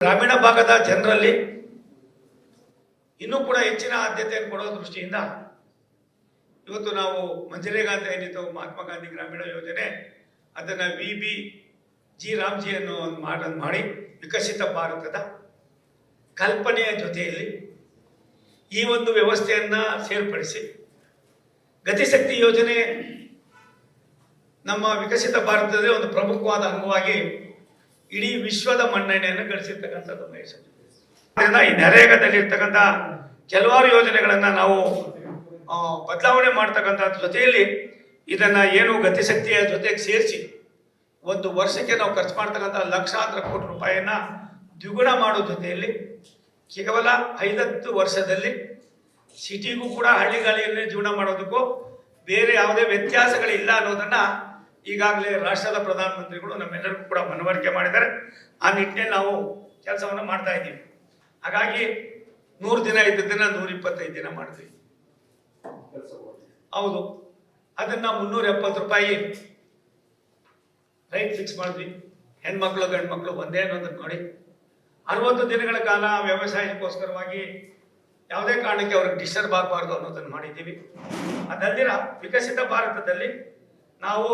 ಗ್ರಾಮೀಣ ಭಾಗದ ಜನರಲ್ಲಿ ಇನ್ನೂ ಕೂಡ ಹೆಚ್ಚಿನ ಆದ್ಯತೆಯನ್ನು ಕೊಡೋ ದೃಷ್ಟಿಯಿಂದ ಇವತ್ತು ನಾವು ಮಂಜರೇಗಾ ಅಂತ ಏನಿತ್ತು, ಮಹಾತ್ಮ ಗಾಂಧಿ ಗ್ರಾಮೀಣ ಯೋಜನೆ, ಅದನ್ನು ವಿ ಬಿ ಜಿ ರಾಮ್ಜಿ ಅನ್ನೋ ಒಂದು ಮಾಡನ್ನು ಮಾಡಿ ವಿಕಸಿತ ಭಾರತದ ಕಲ್ಪನೆಯ ಜೊತೆಯಲ್ಲಿ ಈ ಒಂದು ವ್ಯವಸ್ಥೆಯನ್ನು ಸೇರ್ಪಡಿಸಿ ಗತಿಶಕ್ತಿ ಯೋಜನೆ ನಮ್ಮ ವಿಕಸಿತ ಭಾರತದಲ್ಲಿ ಒಂದು ಪ್ರಮುಖವಾದ ಅಂಗವಾಗಿ ಇಡೀ ವಿಶ್ವದ ಮನ್ನಣೆಯನ್ನು ಗಳಿಸಿರ್ತಕ್ಕಂಥದ್ದು ಮೈಸೂರು ಈ ನರೇಗಾದಲ್ಲಿ ಇರ್ತಕ್ಕಂಥ ಕೆಲವಾರು ಯೋಜನೆಗಳನ್ನು ನಾವು ಬದಲಾವಣೆ ಮಾಡ್ತಕ್ಕಂಥ ಜೊತೆಯಲ್ಲಿ ಇದನ್ನ ಏನು ಗತಿಶಕ್ತಿಯ ಜೊತೆಗೆ ಸೇರಿಸಿ ಒಂದು ವರ್ಷಕ್ಕೆ ನಾವು ಖರ್ಚು ಮಾಡ್ತಕ್ಕಂಥ ಲಕ್ಷಾಂತರ ಕೋಟಿ ರೂಪಾಯಿಯನ್ನು ದ್ವಿಗುಣ ಮಾಡೋ ಜೊತೆಯಲ್ಲಿ ಕೇವಲ ಐದತ್ತು ವರ್ಷದಲ್ಲಿ ಸಿಟಿಗೂ ಕೂಡ ಹಳ್ಳಿಗಾಳಿಯಲ್ಲಿ ಜೀವನ ಮಾಡೋದಕ್ಕೂ ಬೇರೆ ಯಾವುದೇ ವ್ಯತ್ಯಾಸಗಳಿಲ್ಲ ಅನ್ನೋದನ್ನ ಈಗಾಗಲೇ ರಾಷ್ಟ್ರದ ಪ್ರಧಾನಮಂತ್ರಿಗಳು ನಮ್ಮೆಲ್ಲರಿಗೂ ಕೂಡ ಮನವರಿಕೆ ಮಾಡಿದ್ದಾರೆ. ಆ ನಿಟ್ಟಿನಲ್ಲಿ ನಾವು ಕೆಲಸವನ್ನು ಮಾಡ್ತಾ ಇದ್ದೀವಿ. ಹಾಗಾಗಿ ನೂರು ದಿನ ಇದ್ದದನ್ನ ನೂರ ಇಪ್ಪತ್ತೈದು ದಿನ ಮಾಡ್ತೀವಿ. ಹೌದು. ಅದನ್ನ ಮುನ್ನೂರ ಎಪ್ಪತ್ತು ರೂಪಾಯಿ ರೈಟ್ ಫಿಕ್ಸ್ ಮಾಡಿದ್ವಿ. ಹೆಣ್ಮಕ್ಳು, ಗಂಡ್ಮಕ್ಳು ಒಂದೇ ಅನ್ನೋದನ್ನು ನೋಡಿ ಅರವತ್ತು ದಿನಗಳ ಕಾಲ ವ್ಯವಸಾಯಕ್ಕೋಸ್ಕರವಾಗಿ ಯಾವುದೇ ಕಾರಣಕ್ಕೆ ಅವ್ರಿಗೆ ಡಿಸ್ಟರ್ಬ್ ಆಗಬಾರ್ದು ಅನ್ನೋದನ್ನು ಮಾಡಿದ್ದೀವಿ. ಅದಲ್ದಿರ ವಿಕಸಿತ ಭಾರತದಲ್ಲಿ ನಾವು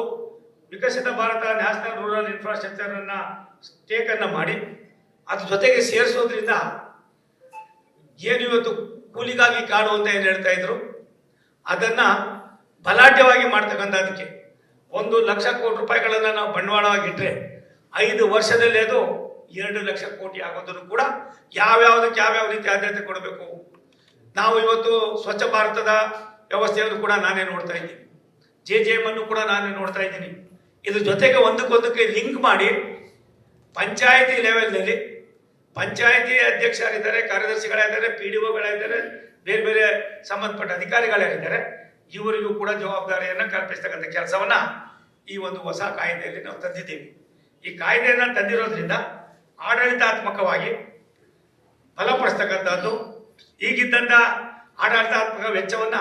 Viksit Bharat, national rural infrastructure ಅನ್ನ ಸ್ಟೇಕ್ ಅನ್ನ ಮಾಡಿ, ಅದ್ರ ಜೊತೆಗೆ ಸೇರಿಸೋದ್ರಿಂದ ಏನು ಇವತ್ತು ಕೂಲಿಗಾಗಿ ಕಾಡು ಅಂತ ಏನು ಹೇಳ್ತಾ ಇದ್ರು? ಅದನ್ನ ಬಲಾಢ್ಯವಾಗಿ ಮಾಡ್ತಕ್ಕಂಥದಕ್ಕೆ ಒಂದು ಲಕ್ಷ ಕೋಟಿ ರೂಪಾಯಿಗಳನ್ನ ನಾವು ಬಂಡವಾಳವಾಗಿ ಇಟ್ಟರೆ ಐದು ವರ್ಷದಲ್ಲಿ ಅದು ಎರಡು ಲಕ್ಷ ಕೋಟಿ ಆಗೋದನ್ನು ಕೂಡ ಯಾವ್ಯಾವುದಕ್ಕೆ ಯಾವ್ಯಾವ ರೀತಿ ಆದ್ಯತೆ ಕೊಡಬೇಕು? ನಾವು ಇವತ್ತು ಸ್ವಚ್ಛ ಭಾರತದ ವ್ಯವಸ್ಥೆಯನ್ನು ಕೂಡ ನಾನೇ ನೋಡ್ತಾ ಇದ್ದೀನಿ. ಜೆ ಜೆ ಎಂ ಅನ್ನು ಕೂಡ ನಾನೇ ನೋಡ್ತಾ ಇದ್ದೀನಿ. ಇದ್ರ ಜೊತೆಗೆ ಒಂದಕ್ಕೊಂದಕ್ಕೆ ಲಿಂಕ್ ಮಾಡಿ ಪಂಚಾಯಿತಿ ಲೆವೆಲ್ನಲ್ಲಿ, ಪಂಚಾಯಿತಿ ಅಧ್ಯಕ್ಷರಿದ್ದಾರೆ ಕಾರ್ಯದರ್ಶಿಗಳಿದ್ದಾರೆ ಪಿ ಡಿ ಒಗಳಿದ್ದಾರೆ ಬೇರೆ ಬೇರೆ ಸಂಬಂಧಪಟ್ಟ ಅಧಿಕಾರಿಗಳಿದ್ದಾರೆ ಇವರಿಗೂ ಕೂಡ ಜವಾಬ್ದಾರಿಯನ್ನು ಕಲ್ಪಿಸ್ತಕ್ಕಂಥ ಕೆಲಸವನ್ನ ಈ ಒಂದು ಹೊಸ ಕಾಯ್ದೆಯಲ್ಲಿ ನಾವು ತಂದಿದ್ದೀವಿ. ಈ ಕಾಯ್ದೆಯನ್ನು ತಂದಿರೋದ್ರಿಂದ ಆಡಳಿತಾತ್ಮಕವಾಗಿ ಬಲಪಡಿಸ್ತಕ್ಕಂಥದ್ದು, ಈಗಿದ್ದಂಥ ಆಡಳಿತಾತ್ಮಕ ವೆಚ್ಚವನ್ನ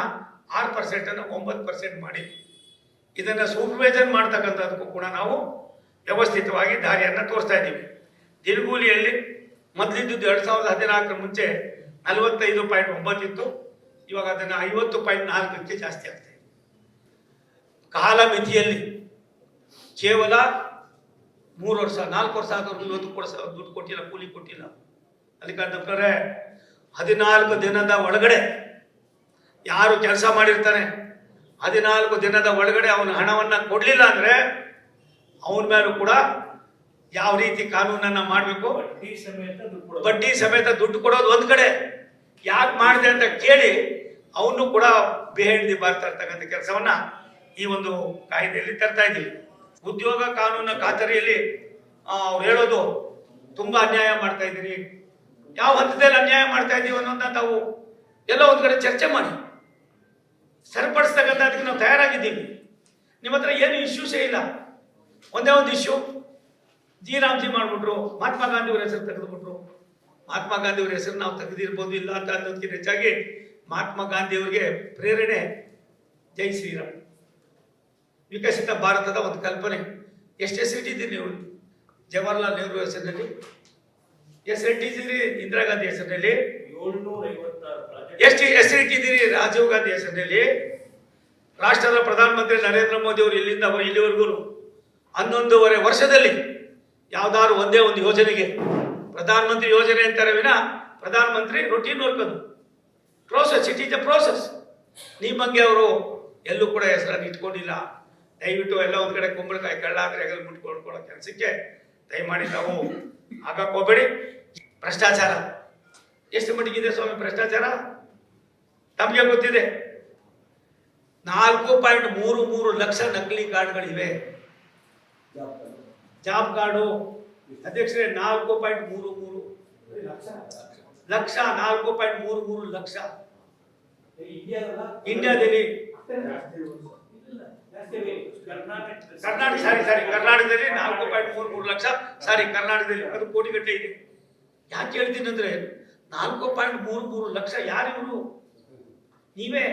ಆರು ಪರ್ಸೆಂಟನ್ನು ಒಂಬತ್ತು ಪರ್ಸೆಂಟ್ ಮಾಡಿ. ಇದನ್ನ ಸೂಪರ್ವೈಸನ್ ಮಾಡ್ತಕ್ಕಂಥದ್ದಕ್ಕೂ ಕೂಡ ನಾವು ವ್ಯವಸ್ಥಿತವಾಗಿ ದಾರಿಯನ್ನು ತೋರಿಸ್ತಾ ಇದ್ದೀವಿ. ದಿನಗೂಲಿಯಲ್ಲಿ ಮೊದಲಿದ್ದು ಎರಡು ಸಾವಿರದ ಹದಿನಾಲ್ಕರ ಮುಂಚೆ ನಲವತ್ತೈದು ಪಾಯಿಂಟ್ ಒಂಬತ್ತಿತ್ತು ಇವಾಗ ಅದನ್ನು ಐವತ್ತು ಪಾಯಿಂಟ್ ನಾಲ್ಕಕ್ಕೆ ಜಾಸ್ತಿ ಆಗ್ತಾ ಇದೆ. ಕಾಲಮಿತಿಯಲ್ಲಿ ಕೇವಲ ಮೂರು ವರ್ಷ, ನಾಲ್ಕು ವರ್ಷ ಆದರೂ ಇವತ್ತು ಕೂಡ ದುಡ್ಡು ಕೊಟ್ಟಿಲ್ಲ, ಕೂಲಿ ಕೊಟ್ಟಿಲ್ಲ. ಅದಕ್ಕೆ ಹದಿನಾಲ್ಕು ದಿನದ ಒಳಗಡೆ ಯಾರು ಕೆಲಸ ಮಾಡಿರ್ತಾನೆ ಹದಿನಾಲ್ಕು ದಿನದ ಒಳಗಡೆ ಅವನ ಹಣವನ್ನ ಕೊಡ್ಲಿಲ್ಲ ಅಂದ್ರೆ ಅವನ ಮೇಲೂ ಕೂಡ ಯಾವ ರೀತಿ ಕಾನೂನನ್ನ ಮಾಡಬೇಕು? ಬಡ್ಡಿ ಸಮೇತ ದುಡ್ಡು ಕೊಡೋದು. ಬಡ್ಡಿ ಸಮೇತ ದುಡ್ಡು ಕೊಡೋದು ಒಂದ್ ಕಡೆ. ಯಾಕೆ ಮಾಡಿದೆ ಅಂತ ಕೇಳಿ ಅವನು ಕೂಡ ಬೇಹೆಂಡಿ ಬರ್ತಾ ಇರ್ತಕ್ಕಂಥ ಕೆಲಸವನ್ನ ಈ ಒಂದು ಕಾಯ್ದೆಯಲ್ಲಿ ತರ್ತಾ ಇದ್ದೀವಿ ಉದ್ಯೋಗ ಕಾನೂನು ಖಾತರಿಯಲ್ಲಿ ಅವ್ರು ಹೇಳೋದು ತುಂಬಾ ಅನ್ಯಾಯ ಮಾಡ್ತಾ ಇದ್ದೀರಿ. ಯಾವ ಹಂತದಲ್ಲಿ ಅನ್ಯಾಯ ಮಾಡ್ತಾ ಇದ್ದೀವಿ ಅನ್ನೋದನ್ನ ತಾವು ಎಲ್ಲ ಒಂದು ಕಡೆ ಚರ್ಚೆ ಮಾಡಿ. ಸರಿಪಡಿಸ್ತಕ್ಕಂಥ ಅದಕ್ಕೆ ನಾವು ತಯಾರಾಗಿದ್ದೀವಿ. ನಿಮ್ಮ ಹತ್ರ ಏನು ಇಶ್ಯೂಸೇ ಇಲ್ಲ. ಒಂದೇ ಒಂದು ಇಶ್ಯೂ ಜಿ ರಾಮ್ಜಿ ಮಾಡ್ಬಿಟ್ರು, ಮಹಾತ್ಮ ಗಾಂಧಿ ಅವ್ರ ಹೆಸರು ತೆಗೆದುಬಿಟ್ರು. ಮಹಾತ್ಮ ಗಾಂಧಿಯವ್ರ ಹೆಸರು ನಾವು ತೆಗೆದಿರ್ಬೋದು, ಇಲ್ಲ ಅಂತ ಅನ್ನೋದಕ್ಕಿಂತ ಹೆಚ್ಚಾಗಿ ಮಹಾತ್ಮ ಗಾಂಧಿಯವರಿಗೆ ಪ್ರೇರಣೆ ಜೈ ಶ್ರೀರಾಮ್. ವಿಕಸಿತ ಭಾರತದ ಒಂದು ಕಲ್ಪನೆ. ಎಷ್ಟು ಇದ್ದೀರಿ ನೀವು? ಜವಾಹರ್ಲಾಲ್ ನೆಹರು ಹೆಸರಿನಲ್ಲಿ. ಎಸ್ ಹೆಸರಿಟ್ಟಿದ್ದೀರಿ ಇಂದಿರಾ ಗಾಂಧಿ ಹೆಸರಿನಲ್ಲಿ. ಎಷ್ಟು ಹೆಸರಿಟ್ಟಿದ್ದೀರಿ ರಾಜೀವ್ ಗಾಂಧಿ ಹೆಸರಿನಲ್ಲಿ ರಾಷ್ಟ್ರದ ಪ್ರಧಾನಮಂತ್ರಿ ನರೇಂದ್ರ ಮೋದಿ ಅವರು ಇಲ್ಲಿಂದ ಅವರು ಇಲ್ಲಿವರೆಗೂ ಹನ್ನೊಂದೂವರೆ ವರ್ಷದಲ್ಲಿ ಯಾವ್ದಾದ್ರು ಒಂದೇ ಒಂದು ಯೋಜನೆಗೆ, ಪ್ರಧಾನಮಂತ್ರಿ ಯೋಜನೆ ಅಂತಾರೆ ವಿನ ಪ್ರಧಾನಮಂತ್ರಿ ರೊಟೀನ್ ವರ್ಕ್ ಅದು. Process it is a process ನಿಮ್ಮಂಗೆ ಅವರು ಎಲ್ಲೂ ಕೂಡ ಹೆಸರನ್ನು ಇಟ್ಕೊಂಡಿಲ್ಲ. ದಯವಿಟ್ಟು ಎಲ್ಲ ಒಂದು ಕಡೆ ಕುಂಬಳಕಾಯಿ ಕಳ್ಳ ಆದ್ರೆ ಹೆಗಲ್ ಮುಟ್ಕೊಳ್ಕೊಳ್ಳೋ ಕೆಲಸಕ್ಕೆ ದಯಮಾಡಿ ನಾವು ಹಾಕಕ್ಕೆ ಹೋಗ್ಬೇಡಿ. ಭ್ರಷ್ಟಾಚಾರ. ಎಷ್ಟು ಮಟ್ಟಿಗಿದೆ ಸ್ವಾಮಿ ಭ್ರಷ್ಟಾಚಾರ? ತಮಗೆ ಗೊತ್ತಿದೆ. ನಾಲ್ಕು ಪಾಯಿಂಟ್ ಮೂರು ಮೂರು ಲಕ್ಷ ನಕಲಿ ಕಾರ್ಡ್ಗಳಿವೆ. Job card. ಅಧ್ಯಕ್ಷರೇ, ನಾಲ್ಕು ಪಾಯಿಂಟ್ ಮೂರು ಮೂರು ಲಕ್ಷ. ನಾಲ್ಕು ಪಾಯಿಂಟ್ ಮೂರು ಮೂರು ಲಕ್ಷ. ಇಂಡಿಯಾದಲ್ಲಿ ಕರ್ನಾಟಕ, ಸಾರಿ ಸಾರಿ, ಕರ್ನಾಟಕದಲ್ಲಿ ನಾಲ್ಕು ಪಾಯಿಂಟ್ ಮೂರು ಮೂರು ಲಕ್ಷ. ಸಾರಿ, ಕರ್ನಾಟಕದಲ್ಲಿ ಅದು ಕೋಟಿಗಟ್ಟಲೆ ಇದೆ. ಯಾಕೆ ಹೇಳ್ತೀನಿ ಅಂದ್ರೆ ನಾಲ್ಕು ಪಾಯಿಂಟ್ ಮೂರು ಮೂರು ಲಕ್ಷ ಯಾರಿವರು? ನೀವೇ.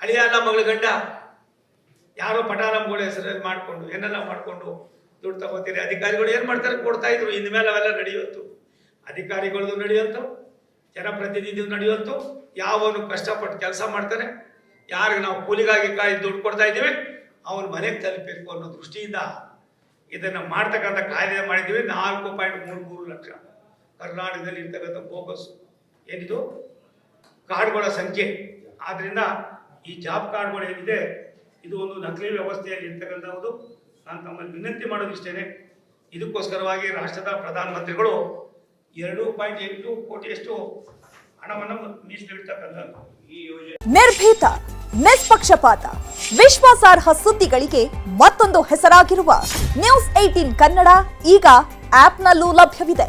ಅಳಿಯಾಲ ಮಗಳ ಗಂಡ. ಯಾರೋ ಪಟಾರಂಗಳ ಹೆಸರಲ್ಲಿ ಮಾಡಿಕೊಂಡು, ಏನೆಲ್ಲ ಮಾಡಿಕೊಂಡು ದುಡ್ಡು ತಗೋತೀರಿ? ಅಧಿಕಾರಿಗಳು ಏನು ಮಾಡ್ತಾರೆ ಕೊಡ್ತಾ ಇದ್ರು? ಇನ್ಮೇಲೆ ಅವೆಲ್ಲ ನಡೆಯುತ್ತು ಅಧಿಕಾರಿಗಳದ್ದು ನಡೆಯುತ್ತೋ ಜನಪ್ರತಿನಿಧಿಗಳು ನಡೆಯುತ್ತೋ ಯಾವನು ಕಷ್ಟಪಟ್ಟು ಕೆಲಸ ಮಾಡ್ತಾರೆ, ಯಾರಿಗೆ ನಾವು ಕೂಲಿಗಾಗಿ ಕಾಯಿ ದುಡ್ಡು ಕೊಡ್ತಾ ಇದ್ದೀವಿ ಅವನು ಮನೆಗೆ ತಲುಪಬೇಕು ಅನ್ನೋ ದೃಷ್ಟಿಯಿಂದ ಇದನ್ನು ಮಾಡ್ತಕ್ಕಂಥ ಕಾಯ್ದೆ ಮಾಡಿದ್ದೀವಿ. ನಾಲ್ಕು ಪಾಯಿಂಟ್ ಮೂರು ಮೂರು ಲಕ್ಷ. ಕರ್ನಾಟಕದಲ್ಲಿ ಇರ್ತಕ್ಕಂಥ ಫೋಕಸ್ ಏನಿದು? ಕಾರ್ಡ್ಗಳ ಸಂಖ್ಯೆ. ಆದ್ದರಿಂದ ಈ ಜಾಬ್ ಕಾರ್ಡ್ಗಳು ಏನಿದೆ, ಇದು ಒಂದು ನಕಲಿ ವ್ಯವಸ್ಥೆಯಲ್ಲಿ ಇರ್ತಕ್ಕಂಥದ್ದು. ನಾನು ತಮ್ಮಲ್ಲಿ ವಿನಂತಿ ಮಾಡೋದಿಷ್ಟೇನೆ. ಇದಕ್ಕೋಸ್ಕರವಾಗಿ ರಾಷ್ಟ್ರದ ಪ್ರಧಾನಮಂತ್ರಿಗಳು ಎರಡು ಪಾಯಿಂಟ್ ಎಂಟು ಕೋಟಿಯಷ್ಟು ಹಣವನ್ನು ಮೀಸಲಿಡ್ತಕ್ಕಂಥದ್ದು. ಈ ಯೋಜನೆ ನಿರ್ಭೀತ, ನಿಷ್ಪಕ್ಷಪಾತ, ವಿಶ್ವಾಸಾರ್ಹ ಸುದ್ದಿಗಳಿಗೆ ಮತ್ತೊಂದು ಹೆಸರಾಗಿರುವ ನ್ಯೂಸ್ ಏಟೀನ್ ಕನ್ನಡ ಈಗ ಆಪ್ನಲ್ಲೂ ಲಭ್ಯವಿದೆ.